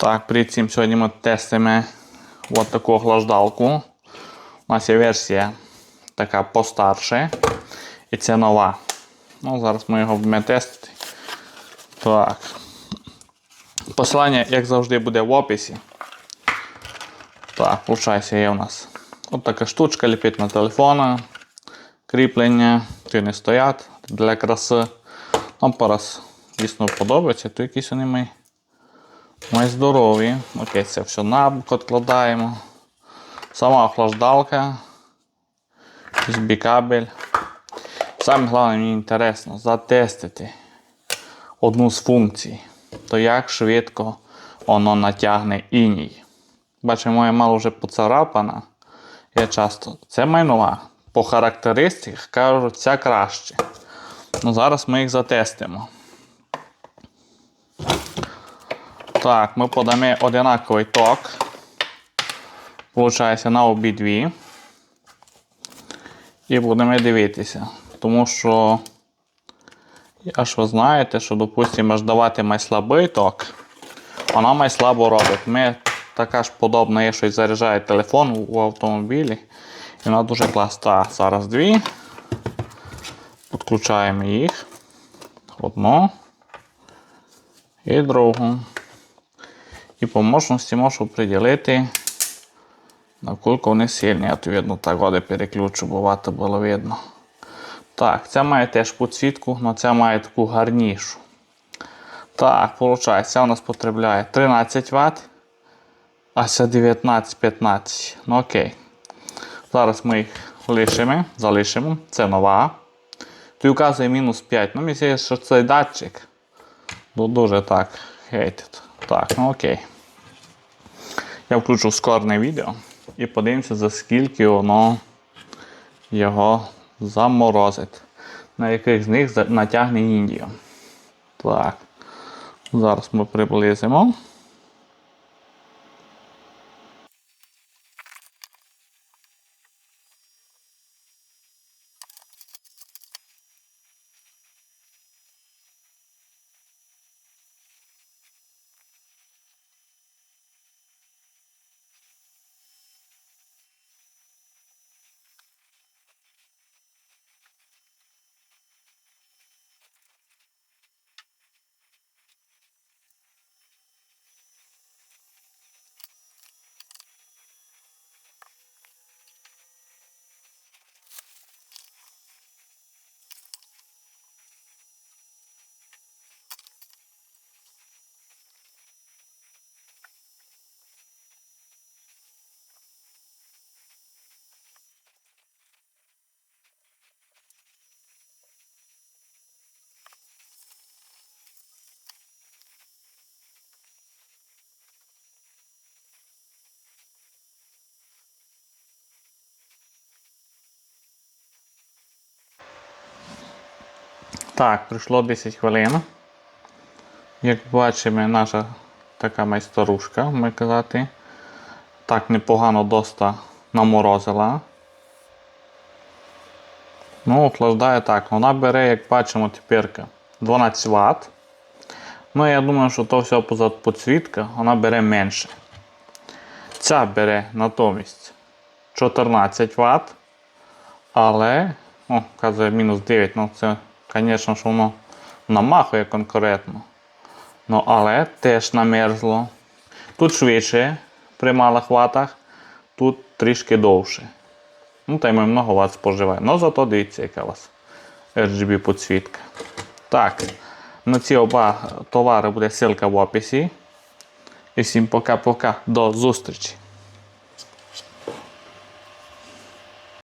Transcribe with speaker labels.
Speaker 1: Так, привіт всім. Сьогодні ми тестимо от таку охлаждалку. У нас є версія така постарше. І це нова. Ну, Зараз ми його будемо тестити. Так. Посилання, як завжди, буде в описі. Так, виходить, є у нас от така штучка, ліпить на телефона. Кріплення, ті не стоять для краси. Нам параз дійсно подобається, то якісь вони мої. Ми здорові. Окей, це все на бок відкладаємо. Сама охлаждалка. USB кабель. Саме головне мені інтересно затестити одну з функцій. То як швидко воно натягне іній. Бачимо, моя мало вже поцарапана. Я часто. Це майнова. По характеристиках кажуть, ця краще. Ну, Зараз ми їх затестимо. Так, ми подамо одинаковий ток. Получається на обидві. І будемо дивитися. Тому що, я ж ви знаєте, що, допустимо, аж давати май слабий ток, вона май слабо робить. Ми така ж подобна є, що заряджає телефон у автомобілі. І вона дуже класна. Зараз дві. Підключаємо їх. Одну і другу. І по можливості можу приділити, наскільки вони сильні. Я то видно так води переключу, бо вата було видно. Так, це має теж підсвітку, але це має таку гарнішу. Так, виходить, це у нас потребляє 13 Вт, а це 19-15. Ну окей. Зараз ми їх лишимо, залишимо. Це нова. Тут вказує мінус 5. Ну, мені здається, що цей датчик дуже так хейтить. Так, ну окей. Я включу скорне відео і подивимося, за скільки воно його заморозить. На яких з них натягне Індія. Так. Зараз ми приблизимо. Так, пройшло 10 хвилин. Як бачимо, наша така майсторушка, ми казати, так непогано доста наморозила. Ну, охлаждає так. Вона бере, як бачимо, тепер 12 Вт. Ну, я думаю, що то все позад підсвітка, вона бере менше. Ця бере натомість 14 Вт. Але, о, вказує мінус 9, ну це, звісно, що воно намахує конкретно. Ну, але теж намерзло. Тут швидше при малих ватах, тут трішки довше. Ну, та й ми много ват споживає. Ну, зато дивіться, яка у вас RGB підсвітка. Так, на ці оба товари буде ссылка в описі. І всім пока-пока. До зустрічі!